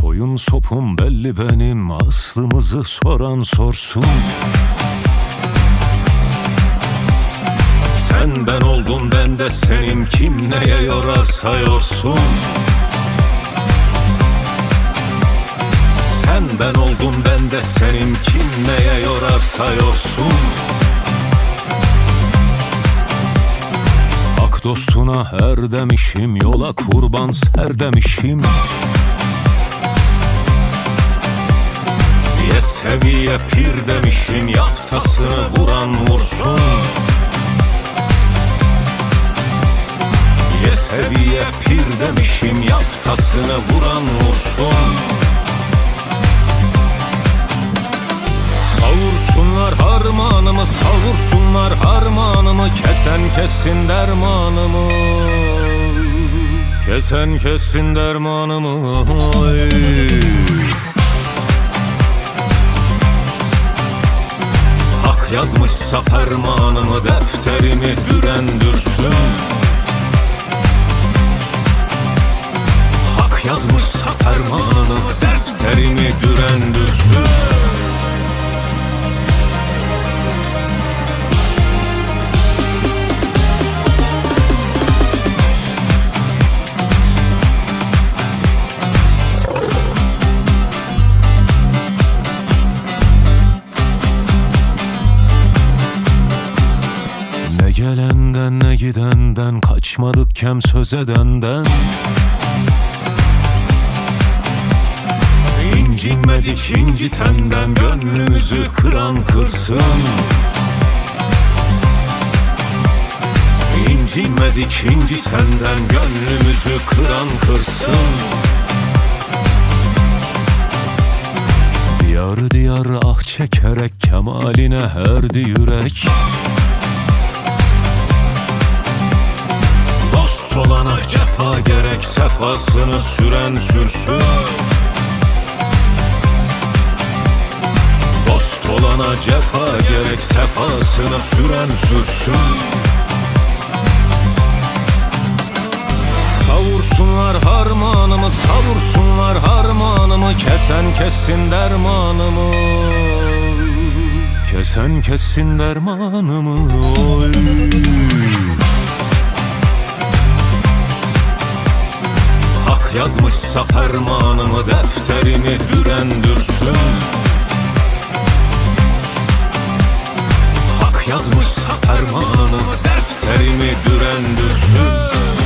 Soyun sopum belli benim Aslımızı soran sorsun. Sen ben oldum ben de senin Kim neye yorarsa yorsun. Sen ben oldum ben de senin Kim neye yorarsa yorsun. Hak dostuna her demişim Yola kurban ser demişim Ye seviye pir demişim Yaftasını vuran vursun. Ye seviye pir demişim Yaftasını vuran vursun. Savursunlar harmanımı Savursunlar harmanımı Kesen kessin dermanımı. Kesen kessin dermanımı Ay. Yazmışsa fermanımı Defterimi dürendürsün Hak yazmışsa fermanımı Defterimi dürendürsün gelenden ne gidenden Kaçmadık kem söz edenden İncinmedik incitenden Gönlümüzü kıran kırsın. İncinmedik incitenden Gönlümüzü kıran kırsın. Diyar diyar ah çekerek Kemaline herdi yürek Dost olana cefa gerek Sefasını süren sürsün. Dost olana cefa gerek Sefasını süren sürsün. Savursunlar harmanımı Savursunlar harmanımı Kesen kessin dermanımı. Kesen kessin dermanımı. Oy. Yazmışsa fermanımı Defterimi dürendürsün Hak yazmışsa fermanımı Defterimi dürendürsün